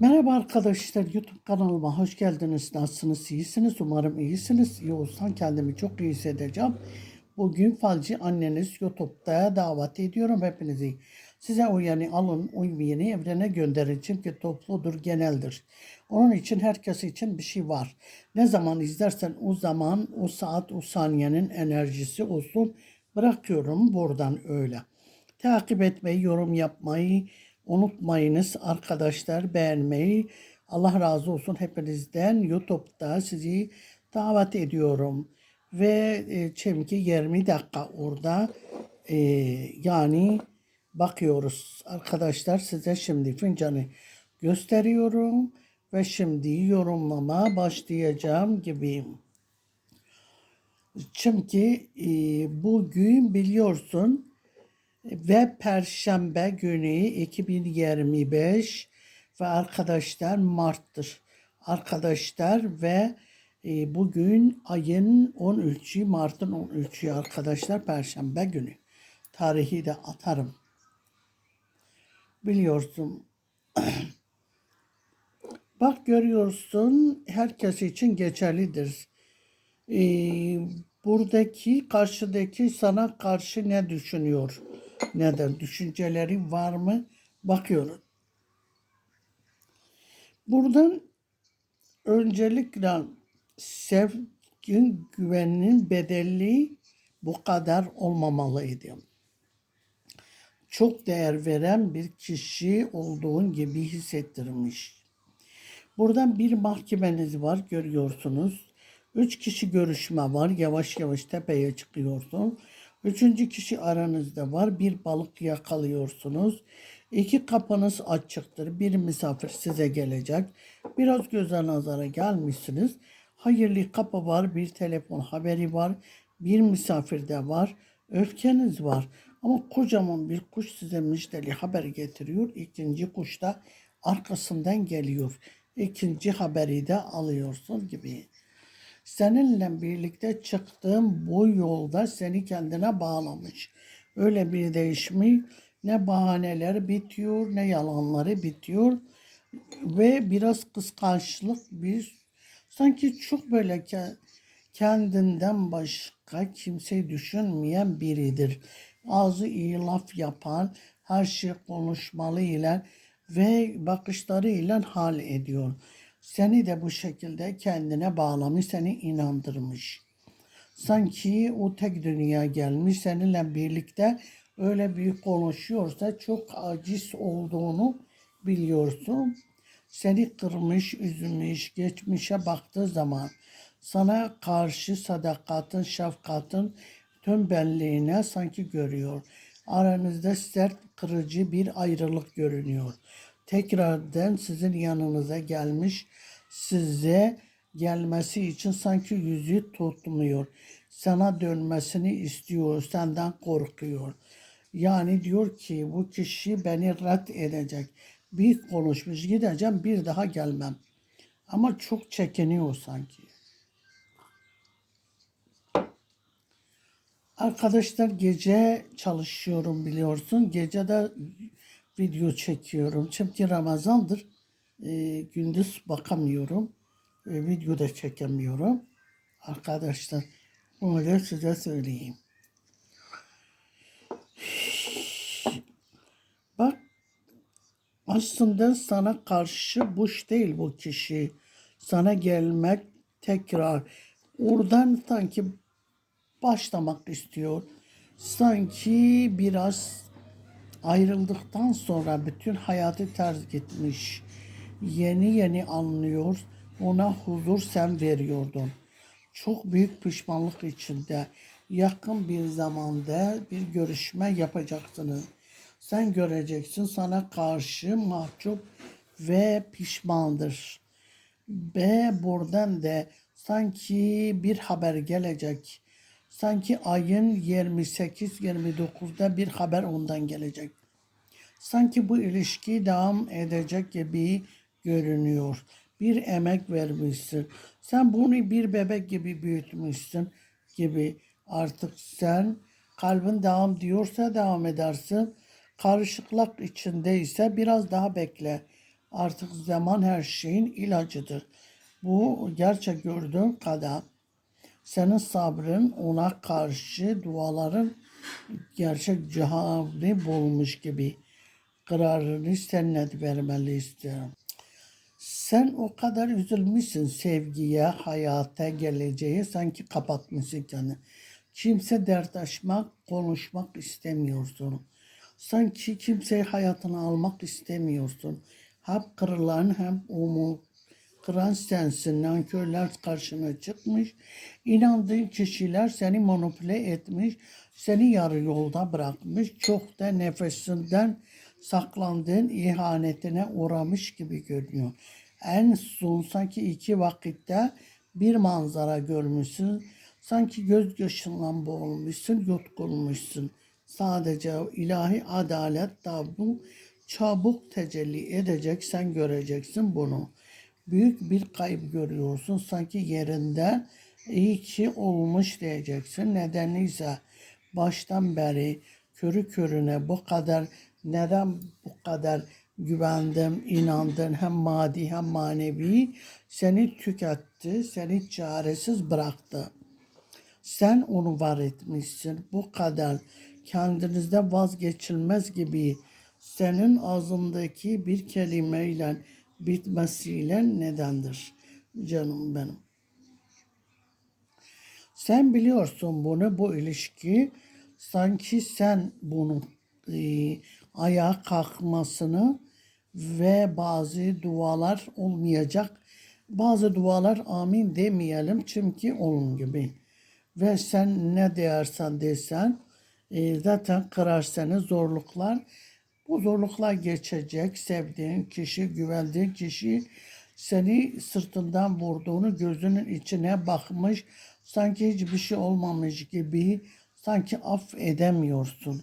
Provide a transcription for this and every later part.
Merhaba arkadaşlar YouTube kanalıma hoş geldiniz. Nasılsınız? İyisiniz. Umarım iyisiniz. İyi olsan kendimi çok iyi hissedeceğim. Bugün falcı anneniz YouTube'da davet ediyorum hepinizi. Size uyanı alın, uymayanı evrene gönderin. Çünkü topludur, geneldir. Onun için herkes için bir şey var. Ne zaman izlersen o zaman, o saat, o saniyenin enerjisi olsun. Bırakıyorum buradan öyle. Takip etmeyi, yorum yapmayı unutmayınız arkadaşlar. Beğenmeyi. Allah razı olsun hepinizden. YouTube'da sizi davet ediyorum. Ve e, çünkü 20 dakika orada e, yani bakıyoruz. Arkadaşlar size şimdi fincanı gösteriyorum. Ve şimdi yorumlama başlayacağım gibiyim. Çünkü e, bugün biliyorsun ve Perşembe günü 2025 ve arkadaşlar Mart'tır. Arkadaşlar ve e, bugün ayın 13'ü Mart'ın 13'ü arkadaşlar Perşembe günü. Tarihi de atarım. Biliyorsun. Bak görüyorsun herkes için geçerlidir. Ee, buradaki karşıdaki sana karşı ne düşünüyor? Neden? Düşünceleri var mı? Bakıyoruz. Buradan öncelikle sevgin, güvenin bedelli bu kadar olmamalıydı. Çok değer veren bir kişi olduğun gibi hissettirmiş. Buradan bir mahkemeniz var görüyorsunuz. Üç kişi görüşme var. Yavaş yavaş tepeye çıkıyorsun. Üçüncü kişi aranızda var. Bir balık yakalıyorsunuz. İki kapınız açıktır. Bir misafir size gelecek. Biraz göze nazara gelmişsiniz. Hayırlı kapı var. Bir telefon haberi var. Bir misafir de var. Öfkeniz var. Ama kocaman bir kuş size müjdeli haber getiriyor. İkinci kuş da arkasından geliyor. İkinci haberi de alıyorsun gibi. Seninle birlikte çıktığım bu yolda seni kendine bağlamış. Öyle bir değişmiş. Ne bahaneler bitiyor ne yalanları bitiyor. Ve biraz kıskançlık bir sanki çok böyle ke- kendinden başka kimseyi düşünmeyen biridir. Ağzı iyi laf yapan, her şey konuşmalı ile ve bakışlarıyla hal ediyor. Seni de bu şekilde kendine bağlamış, seni inandırmış. Sanki o tek dünya gelmiş seninle birlikte öyle büyük konuşuyorsa çok aciz olduğunu biliyorsun. Seni kırmış, üzmüş, geçmişe baktığı zaman sana karşı sadakatin, şefkatin tüm benliğine sanki görüyor. Aranızda sert, kırıcı bir ayrılık görünüyor. Tekrardan sizin yanınıza gelmiş, size gelmesi için sanki yüzü tutmuyor. Sana dönmesini istiyor, senden korkuyor. Yani diyor ki bu kişi beni red edecek. Bir konuşmuş gideceğim bir daha gelmem. Ama çok çekiniyor sanki. Arkadaşlar gece çalışıyorum biliyorsun. Gece de video çekiyorum. Çünkü Ramazan'dır. Ee, gündüz bakamıyorum. Ee, video da çekemiyorum. Arkadaşlar da size söyleyeyim. Bak aslında sana karşı boş değil bu kişi. Sana gelmek tekrar oradan sanki başlamak istiyor. Sanki biraz ayrıldıktan sonra bütün hayatı ters gitmiş. Yeni yeni anlıyor. Ona huzur sen veriyordun. Çok büyük pişmanlık içinde yakın bir zamanda bir görüşme yapacaksınız. Sen göreceksin sana karşı mahcup ve pişmandır. Ve buradan da sanki bir haber gelecek. Sanki ayın 28-29'da bir haber ondan gelecek. Sanki bu ilişki devam edecek gibi görünüyor. Bir emek vermişsin. Sen bunu bir bebek gibi büyütmüşsün gibi. Artık sen kalbin devam diyorsa devam edersin. Karışıklık içindeyse biraz daha bekle. Artık zaman her şeyin ilacıdır. Bu gerçek gördüğün kadar senin sabrın ona karşı duaların gerçek cevabını bulmuş gibi kararını sen net vermeli istiyorum. Sen o kadar üzülmüşsün sevgiye, hayata, geleceğe sanki kapatmışsın kendini. Kimse dert açmak, konuşmak istemiyorsun. Sanki kimseyi hayatına almak istemiyorsun. Hep kırılan hem umut kıran sensin. Nankörler karşına çıkmış. İnandığın kişiler seni manipüle etmiş. Seni yarı yolda bırakmış. Çok da nefesinden saklandığın ihanetine uğramış gibi görünüyor. En son sanki iki vakitte bir manzara görmüşsün. Sanki göz yaşından boğulmuşsun, yutkulmuşsun. Sadece ilahi adalet da bu çabuk tecelli edecek, sen göreceksin bunu. Büyük bir kayıp görüyorsun, sanki yerinde iyi ki olmuş diyeceksin. Nedeni ise baştan beri körü körüne bu kadar neden bu kadar güvendim, inandım hem maddi hem manevi seni tüketti, seni çaresiz bıraktı. Sen onu var etmişsin. Bu kadar kendinizde vazgeçilmez gibi senin ağzındaki bir kelimeyle bitmesiyle nedendir canım benim. Sen biliyorsun bunu bu ilişki sanki sen bunu e, ayağa kalkmasını ve bazı dualar olmayacak. Bazı dualar amin demeyelim çünkü onun gibi. Ve sen ne dersen desen e, zaten kırar seni zorluklar. Bu zorluklar geçecek. Sevdiğin kişi, güvendiğin kişi seni sırtından vurduğunu gözünün içine bakmış. Sanki hiçbir şey olmamış gibi sanki affedemiyorsun.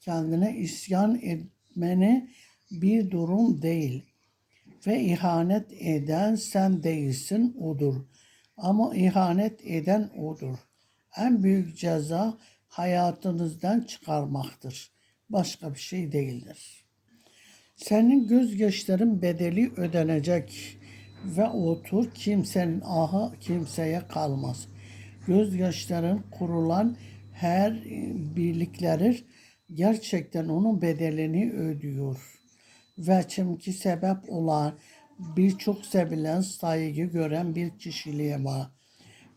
Kendine isyan etmeni bir durum değil. Ve ihanet eden sen değilsin odur. Ama ihanet eden odur. En büyük ceza hayatınızdan çıkarmaktır. Başka bir şey değildir. Senin gözyaşların bedeli ödenecek ve otur kimsenin ahı kimseye kalmaz. Gözyaşların kurulan her birlikleri gerçekten onun bedelini ödüyor. Ve çünkü sebep olan birçok sevilen saygı gören bir kişiliğe var.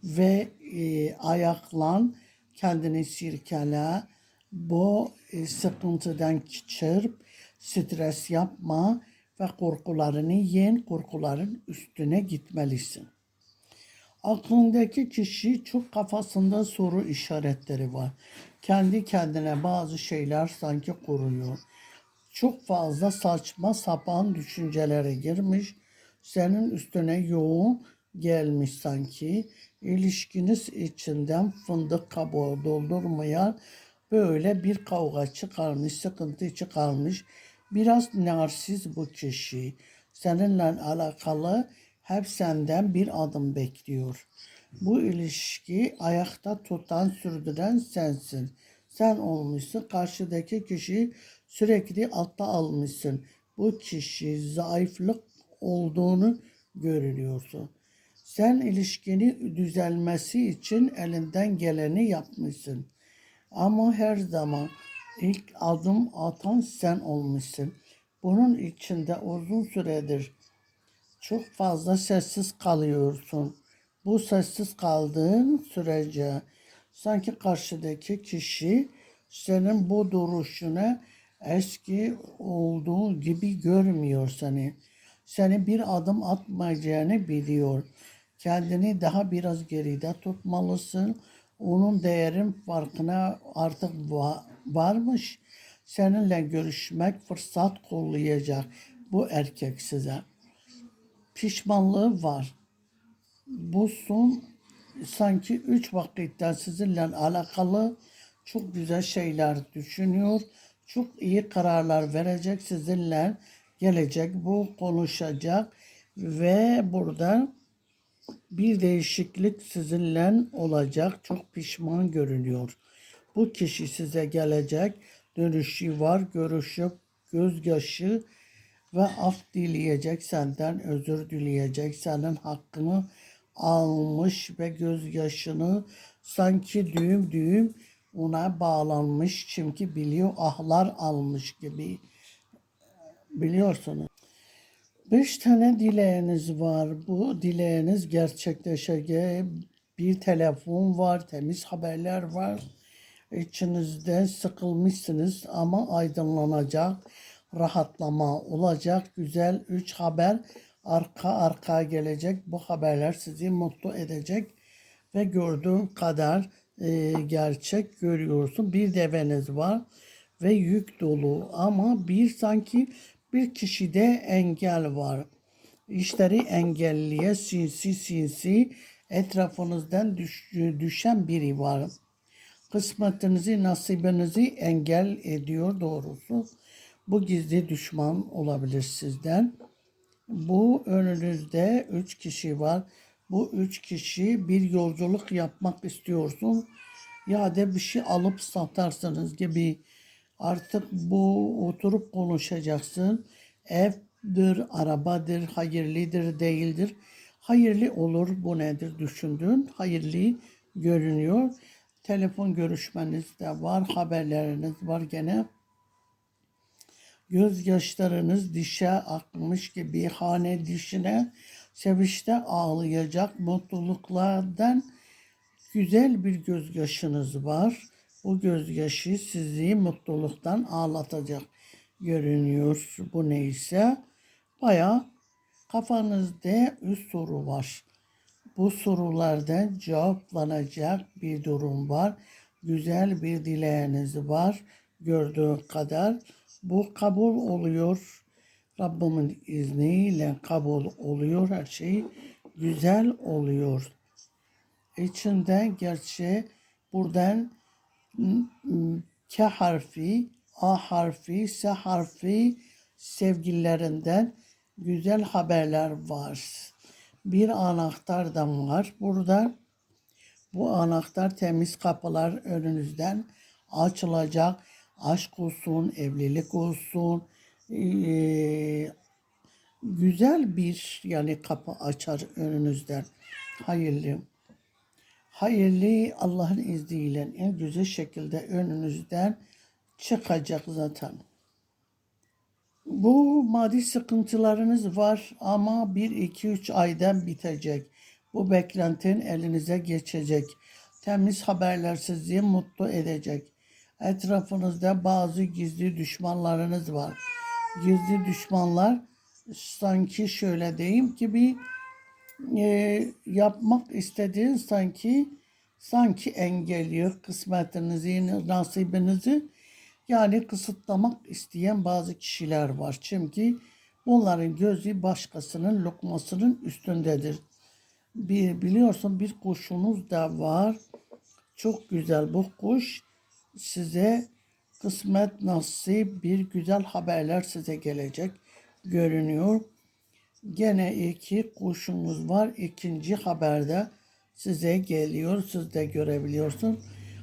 Ve e, ayaklan kendini sirkele, bu e, sıkıntıdan çırp, stres yapma ve korkularını yen, korkuların üstüne gitmelisin. Aklındaki kişi çok kafasında soru işaretleri var. Kendi kendine bazı şeyler sanki kuruyor. Çok fazla saçma sapan düşüncelere girmiş. Senin üstüne yoğun gelmiş sanki. İlişkiniz içinden fındık kabuğu doldurmayan böyle bir kavga çıkarmış, sıkıntı çıkarmış. Biraz narsiz bu kişi. Seninle alakalı hep senden bir adım bekliyor. Bu ilişki ayakta tutan, sürdüren sensin. Sen olmuşsun. Karşıdaki kişi sürekli altta almışsın. Bu kişi zayıflık olduğunu görüyorsun. Sen ilişkini düzelmesi için elinden geleni yapmışsın. Ama her zaman ilk adım atan sen olmuşsun. Bunun içinde uzun süredir çok fazla sessiz kalıyorsun. Bu sessiz kaldığın sürece sanki karşıdaki kişi senin bu duruşuna eski olduğu gibi görmüyor seni. Seni bir adım atmayacağını biliyor. Kendini daha biraz geride tutmalısın. Onun değerin farkına artık va- varmış. Seninle görüşmek fırsat kollayacak bu erkek size. Pişmanlığı var. Bu son sanki üç vakitten sizinle alakalı çok güzel şeyler düşünüyor. Çok iyi kararlar verecek sizinle gelecek. Bu konuşacak ve burada bir değişiklik sizinle olacak. Çok pişman görünüyor. Bu kişi size gelecek. Dönüşü var. Görüşüp gözyaşı ve af dileyecek senden, özür dileyecek, senin hakkını almış ve gözyaşını sanki düğüm düğüm ona bağlanmış çünkü biliyor ahlar almış gibi biliyorsunuz. Beş tane dileğiniz var. Bu dileğiniz gerçekleşecek. Bir telefon var, temiz haberler var. İçinizde sıkılmışsınız ama aydınlanacak, rahatlama olacak. Güzel üç haber arka arka gelecek. Bu haberler sizi mutlu edecek ve gördüğün kadar e, gerçek görüyorsun. Bir deveniz var ve yük dolu ama bir sanki bir kişide engel var. İşleri engelliye sinsi sinsi etrafınızdan düş- düşen biri var. Kısmetinizi, nasibinizi engel ediyor doğrusu. Bu gizli düşman olabilir sizden. Bu önünüzde üç kişi var. Bu üç kişi bir yolculuk yapmak istiyorsun. Ya da bir şey alıp satarsınız gibi. Artık bu oturup konuşacaksın. Evdir, arabadır, hayırlıdır, değildir. Hayırlı olur bu nedir düşündün. Hayırlı görünüyor. Telefon görüşmeniz de var, haberleriniz var gene. Gözyaşlarınız dişe akmış gibi hane dişine sevinçte ağlayacak mutluluklardan güzel bir gözyaşınız var. Bu gözyaşı sizi mutluluktan ağlatacak görünüyor. Bu neyse baya kafanızda üst soru var. Bu sorulardan cevaplanacak bir durum var. Güzel bir dileğiniz var. Gördüğün kadar bu kabul oluyor. Rabbimin izniyle kabul oluyor. Her şey güzel oluyor. İçinden gerçi buradan K harfi, A harfi, S harfi sevgililerinden güzel haberler var. Bir anahtar da var burada. Bu anahtar temiz kapılar önünüzden açılacak. Aşk olsun, evlilik olsun. Ee, güzel bir yani kapı açar önünüzden. Hayırlı. Hayırlı Allah'ın izniyle en güzel şekilde önünüzden çıkacak zaten. Bu maddi sıkıntılarınız var ama 1-2-3 aydan bitecek. Bu beklentin elinize geçecek. Temiz haberler sizi mutlu edecek. Etrafınızda bazı gizli düşmanlarınız var. Gizli düşmanlar sanki şöyle diyeyim ki bir e, yapmak istediğin sanki sanki engelliyor kısmetinizi, nasibinizi yani kısıtlamak isteyen bazı kişiler var. Çünkü bunların gözü başkasının lokmasının üstündedir. Bir, biliyorsun bir kuşunuz da var. Çok güzel bu kuş size kısmet nasip bir güzel haberler size gelecek görünüyor. Gene iki kuşumuz var. İkinci haberde size geliyor. Siz de görebiliyorsun.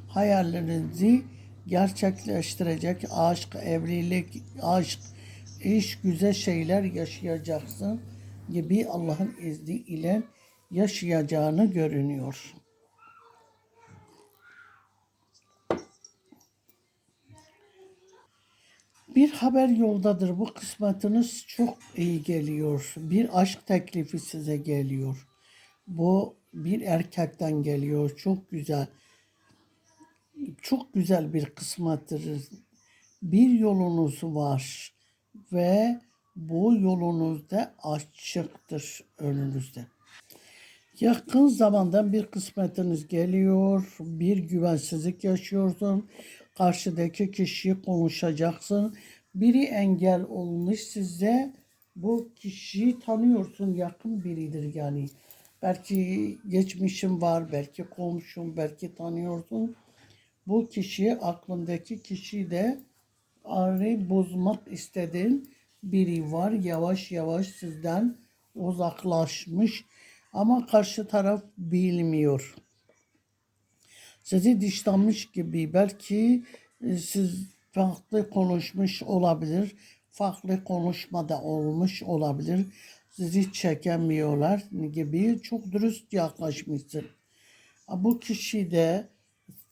Hayallerinizi gerçekleştirecek aşk, evlilik, aşk, iş, güzel şeyler yaşayacaksın gibi Allah'ın izniyle yaşayacağını görünüyor. Bir haber yoldadır. Bu kısmetiniz çok iyi geliyor. Bir aşk teklifi size geliyor. Bu bir erkekten geliyor. Çok güzel. Çok güzel bir kısmettir. Bir yolunuz var ve bu yolunuzda açıktır önünüzde. Yakın zamandan bir kısmetiniz geliyor, bir güvensizlik yaşıyorsun, karşıdaki kişiyi konuşacaksın. Biri engel olmuş size, bu kişiyi tanıyorsun, yakın biridir yani. Belki geçmişin var, belki komşun, belki tanıyorsun. Bu kişi, aklındaki kişi de arayı bozmak istediğin biri var. Yavaş yavaş sizden uzaklaşmış ama karşı taraf bilmiyor. Sizi dışlanmış gibi belki e, siz farklı konuşmuş olabilir. farklı konuşmada olmuş olabilir. Sizi çekemiyorlar gibi çok dürüst yaklaşmışsın. Bu kişi de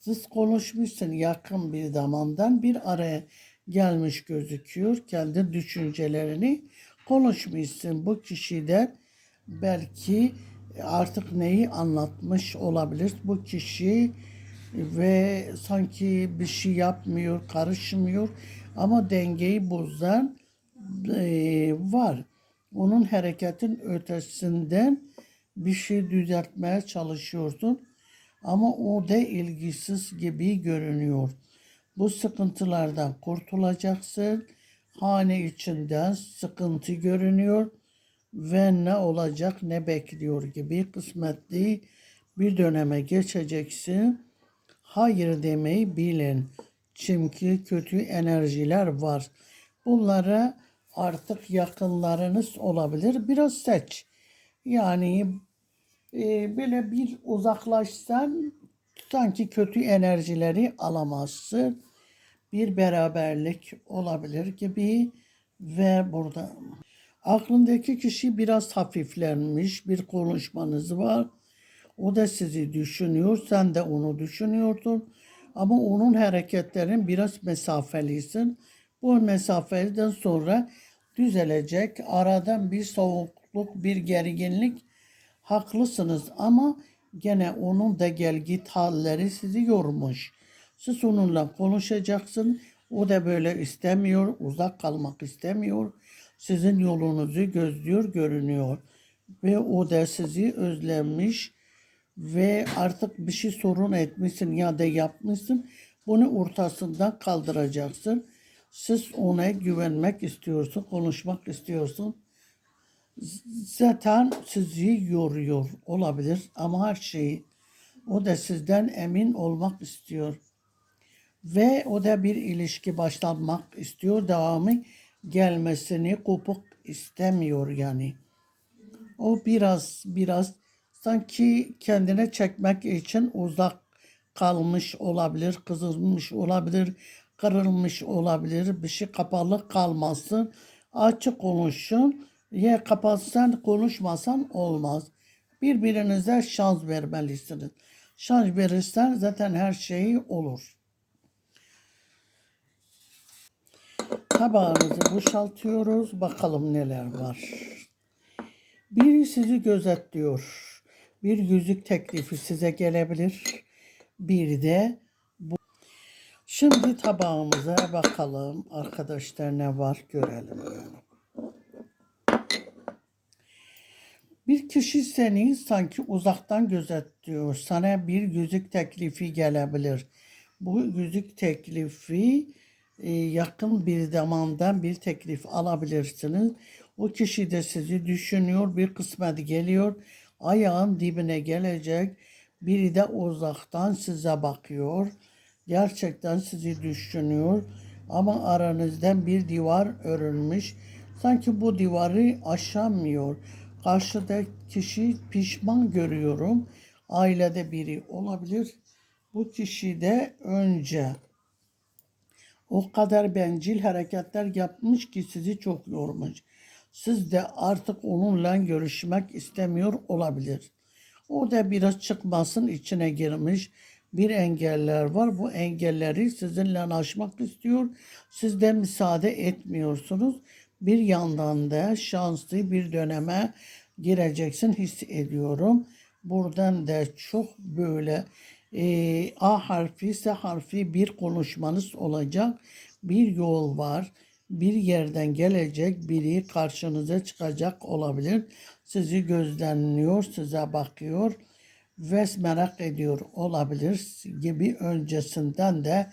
siz konuşmuşsun yakın bir zamandan bir araya gelmiş gözüküyor. Kendi düşüncelerini konuşmuşsun. Bu kişiden belki artık neyi anlatmış olabilir. Bu kişi ve sanki bir şey yapmıyor, karışmıyor ama dengeyi bozan e, var. Onun hareketin ötesinden bir şey düzeltmeye çalışıyorsun ama o da ilgisiz gibi görünüyor. Bu sıkıntılardan kurtulacaksın. Hane içinden sıkıntı görünüyor ve ne olacak ne bekliyor gibi kısmetli bir döneme geçeceksin. Hayır demeyi bilin. Çünkü kötü enerjiler var. Bunlara artık yakınlarınız olabilir. Biraz seç. Yani e, böyle bir uzaklaşsan sanki kötü enerjileri alamazsın. Bir beraberlik olabilir gibi ve burada aklındaki kişi biraz hafiflenmiş bir konuşmanız var. O da sizi düşünüyor, sen de onu düşünüyorsun. Ama onun hareketlerin biraz mesafelisin. Bu mesafeliden sonra düzelecek. Aradan bir soğukluk, bir gerginlik haklısınız ama gene onun da gel git halleri sizi yormuş. Siz onunla konuşacaksın. O da böyle istemiyor, uzak kalmak istemiyor. Sizin yolunuzu gözlüyor, görünüyor. Ve o da sizi özlemiş ve artık bir şey sorun etmişsin ya da yapmışsın. Bunu ortasından kaldıracaksın. Siz ona güvenmek istiyorsun, konuşmak istiyorsun zaten sizi yoruyor olabilir ama her şeyi o da sizden emin olmak istiyor. Ve o da bir ilişki başlatmak istiyor. Devamı gelmesini kopuk istemiyor yani. O biraz biraz sanki kendine çekmek için uzak kalmış olabilir, kızılmış olabilir, kırılmış olabilir. Bir şey kapalı kalmasın. Açık konuşun ya kapatsan konuşmasan olmaz. Birbirinize şans vermelisiniz. Şans verirsen zaten her şey olur. Tabağınızı boşaltıyoruz. Bakalım neler var. Biri sizi gözetliyor. Bir yüzük teklifi size gelebilir. Bir de bu. Şimdi tabağımıza bakalım. Arkadaşlar ne var görelim. Bir kişi seni sanki uzaktan gözetliyor. Sana bir yüzük teklifi gelebilir. Bu yüzük teklifi e, yakın bir zamandan bir teklif alabilirsiniz. O kişi de sizi düşünüyor. Bir kısmet geliyor. Ayağın dibine gelecek. Biri de uzaktan size bakıyor. Gerçekten sizi düşünüyor. Ama aranızdan bir divar örülmüş. Sanki bu divarı aşamıyor. Karşıda kişi pişman görüyorum. Ailede biri olabilir. Bu kişi de önce o kadar bencil hareketler yapmış ki sizi çok yormuş. Siz de artık onunla görüşmek istemiyor olabilir. O da biraz çıkmasın içine girmiş. Bir engeller var. Bu engelleri sizinle aşmak istiyor. Siz de müsaade etmiyorsunuz bir yandan da şanslı bir döneme gireceksin hissediyorum. Buradan da çok böyle e, A harfi S harfi bir konuşmanız olacak. Bir yol var. Bir yerden gelecek biri karşınıza çıkacak olabilir. Sizi gözlemliyor, size bakıyor ve merak ediyor olabilir gibi öncesinden de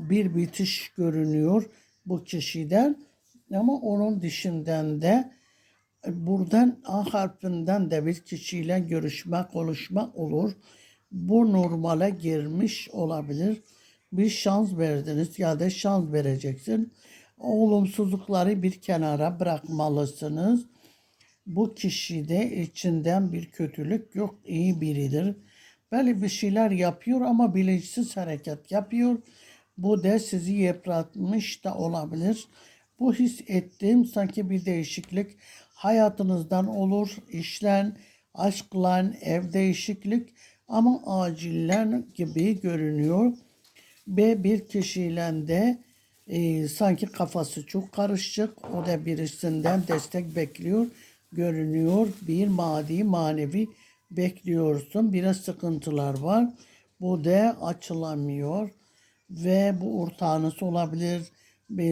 bir bitiş görünüyor bu kişiden ama onun dışından da buradan A harfinden de bir kişiyle görüşme, konuşma olur. Bu normale girmiş olabilir. Bir şans verdiniz ya da şans vereceksin. Olumsuzlukları bir kenara bırakmalısınız. Bu kişide içinden bir kötülük yok, iyi biridir. Böyle bir şeyler yapıyor ama bilinçsiz hareket yapıyor. Bu da sizi yıpratmış da olabilir Bu his ettiğim sanki bir değişiklik hayatınızdan olur, işlen, aşklan, ev değişiklik ama acillen gibi görünüyor. Ve bir kişiyle de e, sanki kafası çok karışık. O da birisinden destek bekliyor. Görünüyor. Bir maddi manevi bekliyorsun. Biraz sıkıntılar var. Bu da açılamıyor. Ve bu ortağınız olabilir.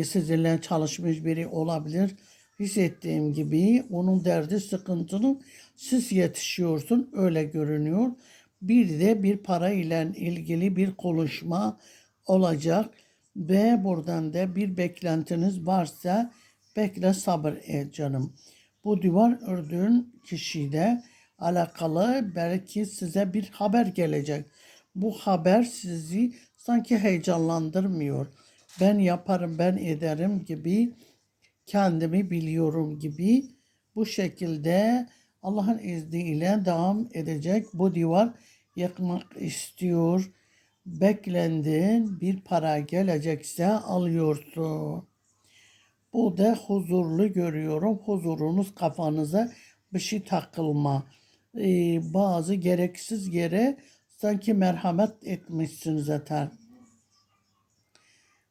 Sizinle çalışmış biri olabilir. Hissettiğim gibi onun derdi sıkıntının siz yetişiyorsun. Öyle görünüyor. Bir de bir para ile ilgili bir konuşma olacak ve buradan da bir beklentiniz varsa bekle sabır et canım. Bu duvar ördüğün kişiyle alakalı belki size bir haber gelecek. Bu haber sizi sanki heyecanlandırmıyor. Ben yaparım, ben ederim gibi kendimi biliyorum gibi bu şekilde Allah'ın izniyle devam edecek. Bu divar yıkmak istiyor. Beklendin bir para gelecekse alıyorsun. Bu da huzurlu görüyorum. Huzurunuz kafanıza bir şey takılma. Ee, bazı gereksiz yere sanki merhamet etmişsin zaten.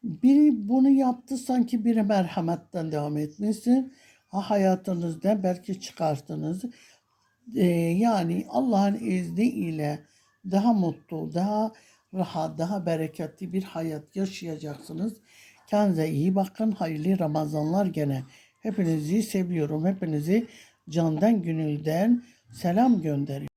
Biri bunu yaptı sanki biri merhametten devam etmişsin. Ha, hayatınızda belki çıkarttınız. Ee, yani Allah'ın izniyle daha mutlu, daha rahat, daha bereketli bir hayat yaşayacaksınız. Kendinize iyi bakın. Hayırlı Ramazanlar gene. Hepinizi seviyorum. Hepinizi candan gönülden selam gönderiyorum.